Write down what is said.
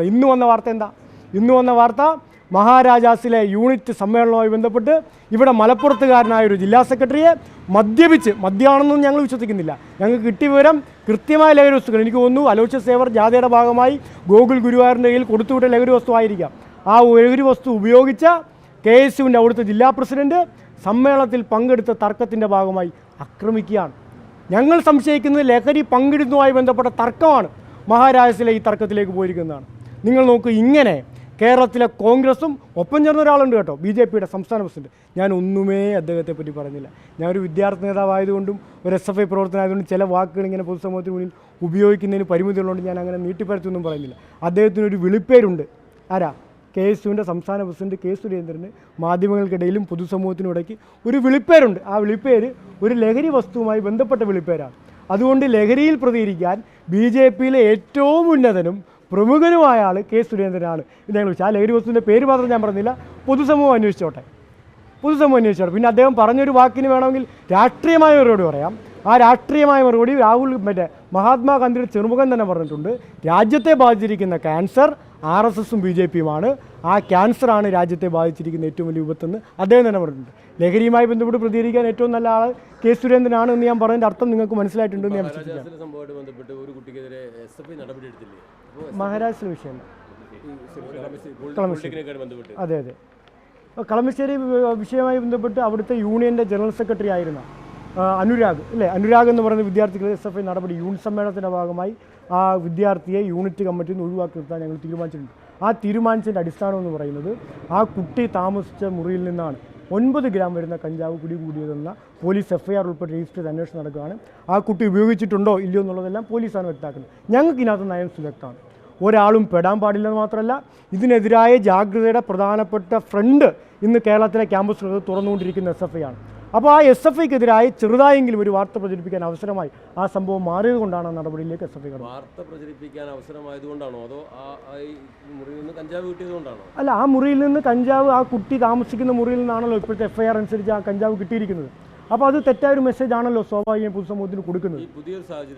ഇന്ന് വന്ന വാർത്ത എന്താ? ഇന്ന് വന്ന വാർത്ത മഹാരാജാസിലെ യൂണിറ്റ് സമ്മേളനവുമായി ബന്ധപ്പെട്ട് ഇവിടെ മലപ്പുറത്തുകാരനായ ഒരു ജില്ലാ സെക്രട്ടറിയെ മദ്യപിച്ച് മദ്യമാണെന്നും ഞങ്ങൾ വിശ്വസിക്കുന്നില്ല. ഞങ്ങൾക്ക് കിട്ടിയ വിവരം കൃത്യമായ ലഹരി വസ്തുക്കൾ. എനിക്ക് തോന്നുന്നു അലോച്യ സേവർ ജാഥയുടെ ഭാഗമായി ഗോകുൽ ഗുരുവായൂരിന്റെ കയ്യിൽ കൊടുത്തുവിട്ട ലഹരി വസ്തു ആയിരിക്കാം ആ ലഹരി വസ്തു ഉപയോഗിച്ച കെ എസ് യുവിന്റെ അവിടുത്തെ ജില്ലാ പ്രസിഡന്റ് സമ്മേളനത്തിൽ പങ്കെടുത്ത തർക്കത്തിന്റെ ഭാഗമായി ആക്രമിക്കുകയാണ്. ഞങ്ങൾ സംശയിക്കുന്നത് ലഹരി പങ്കിടുന്നതുമായി ബന്ധപ്പെട്ട തർക്കമാണ് മഹാരാജസിലെ ഈ തർക്കത്തിലേക്ക് പോയിരിക്കുന്നതാണ്. നിങ്ങൾ നോക്കൂ ഇങ്ങനെ കേരളത്തിലെ കോൺഗ്രസും ഒപ്പം ചേർന്ന ഒരാളുണ്ട് കേട്ടോ ബി ജെ പിയുടെ സംസ്ഥാന പ്രസിഡന്റ്. ഞാൻ ഒന്നുമേ അദ്ദേഹത്തെ പറ്റി പറഞ്ഞില്ല. ഞാനൊരു വിദ്യാർത്ഥി നേതാവായതുകൊണ്ടും ഒരു എസ് എഫ് ഐ പ്രവർത്തനമായതുകൊണ്ടും ചില വാക്കുകൾ ഇങ്ങനെ പൊതുസമൂഹത്തിന് മുന്നിൽ ഉപയോഗിക്കുന്നതിന് പരിമിതികളുണ്ട് ഞാൻ അങ്ങനെ നീട്ടിപ്പരത്തൊന്നും പറയുന്നില്ല. അദ്ദേഹത്തിനൊരു വിളിപ്പേരുണ്ട്. ആരാ? കെ എസ് യുവിന്റെ സംസ്ഥാന പ്രസിഡന്റ് കെ സുരേന്ദ്രന് മാധ്യമങ്ങൾക്കിടയിലും പൊതുസമൂഹത്തിനും ഇടയ്ക്ക് ഒരു വിളിപ്പേരുണ്ട്. ആ വിളിപ്പേര് ഒരു ലഹരി വസ്തുവുമായി ബന്ധപ്പെട്ട വിളിപ്പേരാണ്. അതുകൊണ്ട് ലഹരിയിൽ പ്രതികരിക്കാൻ ബി ജെ പിയിലെ ഏറ്റവും ഉന്നതനും പ്രമുഖനുമായ ആൾ കെ സുരേന്ദ്രനാണ് ഇത് ഞങ്ങൾ വിളിച്ചു. ആ ലഹരി വസ്തുവിന്റെ പേര് മാത്രം ഞാൻ പറഞ്ഞില്ല. പൊതുസമൂഹം അന്വേഷിച്ചോട്ടെ. പൊതുസമൂഹം അന്വേഷിച്ചോട്ടെ. പിന്നെ അദ്ദേഹം പറഞ്ഞൊരു വാക്കിന് വേണമെങ്കിൽ രാഷ്ട്രീയമായ മറുപടി പറയാം. ആ രാഷ്ട്രീയമായ മറുപടി രാഹുൽ മറ്റേ മഹാത്മാഗാന്ധിയുടെ ചെറുമുഖം തന്നെ പറഞ്ഞിട്ടുണ്ട്. രാജ്യത്തെ ബാധിച്ചിരിക്കുന്ന ക്യാൻസർ ആർ എസ് എസും ബി ജെ പിയുമാണ്. ആ ക്യാൻസറാണ് രാജ്യത്തെ ബാധിച്ചിരിക്കുന്ന ഏറ്റവും വലിയ വിപത്തെന്ന് അദ്ദേഹം തന്നെ പറഞ്ഞിട്ടുണ്ട്. ലഹരിയുമായി ബന്ധപ്പെട്ട് പ്രതികരിക്കാൻ ഏറ്റവും നല്ല ആൾ കെ സുരേന്ദ്രനാണ് എന്ന് ഞാൻ പറഞ്ഞതിന്റെ അർത്ഥം നിങ്ങൾക്ക് മനസ്സിലായിട്ടുണ്ടെന്ന് ഞാൻ മഹാരാഷ്ട്ര വിഷയം. അതെ അതെ. അപ്പോൾ കളമശ്ശേരി വിഷയവുമായി ബന്ധപ്പെട്ട് അവിടുത്തെ യൂണിയന്റെ ജനറൽ സെക്രട്ടറി ആയിരുന്ന അനുരാഗ് അല്ലേ? അനുരാഗ് എന്ന് പറയുന്ന വിദ്യാർത്ഥികൾ എസ് എഫ് ഐ നടപടി യൂണിറ്റ് സമ്മേളനത്തിന്റെ ഭാഗമായി ആ വിദ്യാർത്ഥിയെ യൂണിറ്റ് കമ്മിറ്റിയിൽ നിന്ന് ഒഴിവാക്കി നിർത്താൻ ഞങ്ങൾ തീരുമാനിച്ചിട്ടുണ്ട്. ആ തീരുമാനിച്ചതിന്റെ അടിസ്ഥാനം എന്ന് പറയുന്നത് ആ കുട്ടി താമസിച്ച മുറിയിൽ നിന്നാണ് ഒൻപത് ഗ്രാം വരുന്ന കഞ്ചാവ് പിടികൂടിയതെന്ന പോലീസ് എഫ് ഐ ആർ ഉൾപ്പെടെ രജിസ്റ്റർ ചെയ്ത് അന്വേഷണം നടക്കുകയാണ്. ആ കുട്ടി ഉപയോഗിച്ചിട്ടുണ്ടോ ഇല്ലയോ എന്നുള്ളതെല്ലാം പോലീസാണ് വ്യക്തമാക്കുന്നത്. ഞങ്ങൾക്ക് ഇതിനകത്ത് നയം സുരക്തമാണ് ഒരാളും പെടാൻ പാടില്ലെന്ന് മാത്രമല്ല ഇതിനെതിരായ ജാഗ്രതയുടെ പ്രധാനപ്പെട്ട ഫ്രണ്ട് ഇന്ന് കേരളത്തിലെ ക്യാമ്പസുകൾ തുറന്നുകൊണ്ടിരിക്കുന്ന എസ് എഫ് ഐ ആണ്. അപ്പോൾ ആ എസ് എഫ് ഐക്കെതിരായി ചെറുതായെങ്കിലും ഒരു വാർത്ത പ്രചരിപ്പിക്കാൻ അവസരമായി. ആ സംഭവം മാറിയത് കൊണ്ടാണ് നടപടിയിലേക്ക് എസ് എഫ് ഐ കടന്നത്. വാർത്ത പ്രചരിപ്പിക്കാൻ അവസരമായതുകൊണ്ടാണോ? അതോ മുറിയിൽ നിന്ന് കഞ്ചാവ് കിട്ടിയതുകൊണ്ടാണോ? അല്ല ആ മുറിയിൽ നിന്ന് കഞ്ചാവ് ആ കുട്ടി താമസിക്കുന്ന മുറിയിൽ നിന്നാണല്ലോ ഇപ്പോഴത്തെ എഫ് ഐ ആർ അനുസരിച്ച് ആ കഞ്ചാവ് കിട്ടിയിരിക്കുന്നത്. അപ്പോൾ അത് തെറ്റായ ഒരു മെസ്സേജ് ആണല്ലോ സ്വാഭാവികം പൊതുസമൂഹത്തിന് കൊടുക്കുന്നത്. പുതിയൊരു സാഹചര്യം